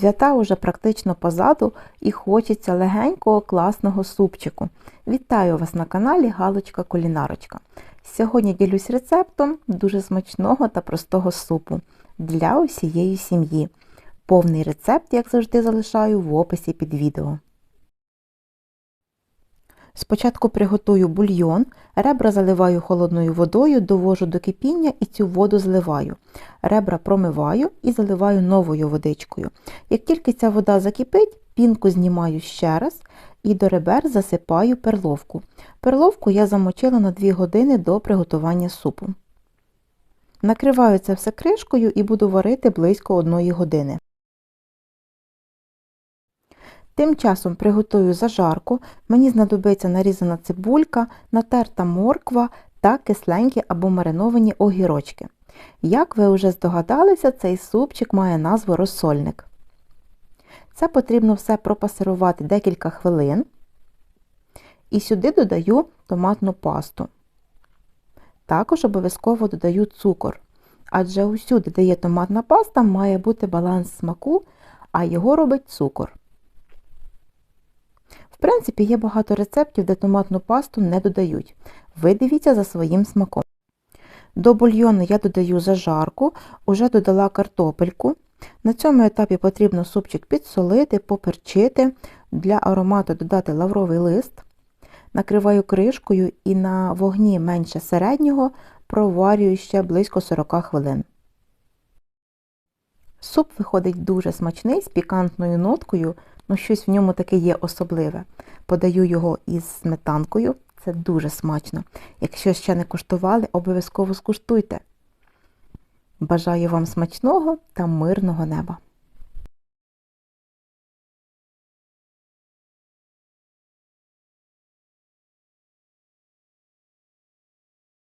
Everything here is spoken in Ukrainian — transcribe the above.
Свята уже практично позаду і хочеться легенького класного супчику. Вітаю вас на каналі Галочка Кулінарочка. Сьогодні ділюсь рецептом дуже смачного та простого супу для усієї сім'ї. Повний рецепт, як завжди, залишаю в описі під відео. Спочатку приготую бульйон, ребра заливаю холодною водою, довожу до кипіння і цю воду зливаю. Ребра промиваю і заливаю новою водичкою. Як тільки ця вода закипить, пінку знімаю ще раз і до ребер засипаю перловку. Перловку я замочила на 2 години до приготування супу. Накриваю це все кришкою і буду варити близько 1 години. Тим часом приготую зажарку, мені знадобиться нарізана цибулька, натерта морква та кисленькі або мариновані огірочки. Як ви вже здогадалися, цей супчик має назву розсольник. Це потрібно все пропасирувати декілька хвилин. І сюди додаю томатну пасту. Також обов'язково додаю цукор. Адже усюди, де є томатна паста, має бути баланс смаку, а його робить цукор. Принципі, є багато рецептів, де томатну пасту не додають. Ви дивіться за своїм смаком. До бульйону я додаю зажарку, уже додала картопельку. На цьому етапі потрібно супчик підсолити, поперчити, для аромату додати лавровий лист. Накриваю кришкою і на вогні менше середнього проварюю ще близько 40 хвилин. Суп виходить дуже смачний з пікантною ноткою, ну щось в ньому таке є особливе. Подаю його із сметанкою, це дуже смачно. Якщо ще не куштували, обов'язково скуштуйте. Бажаю вам смачного та мирного неба!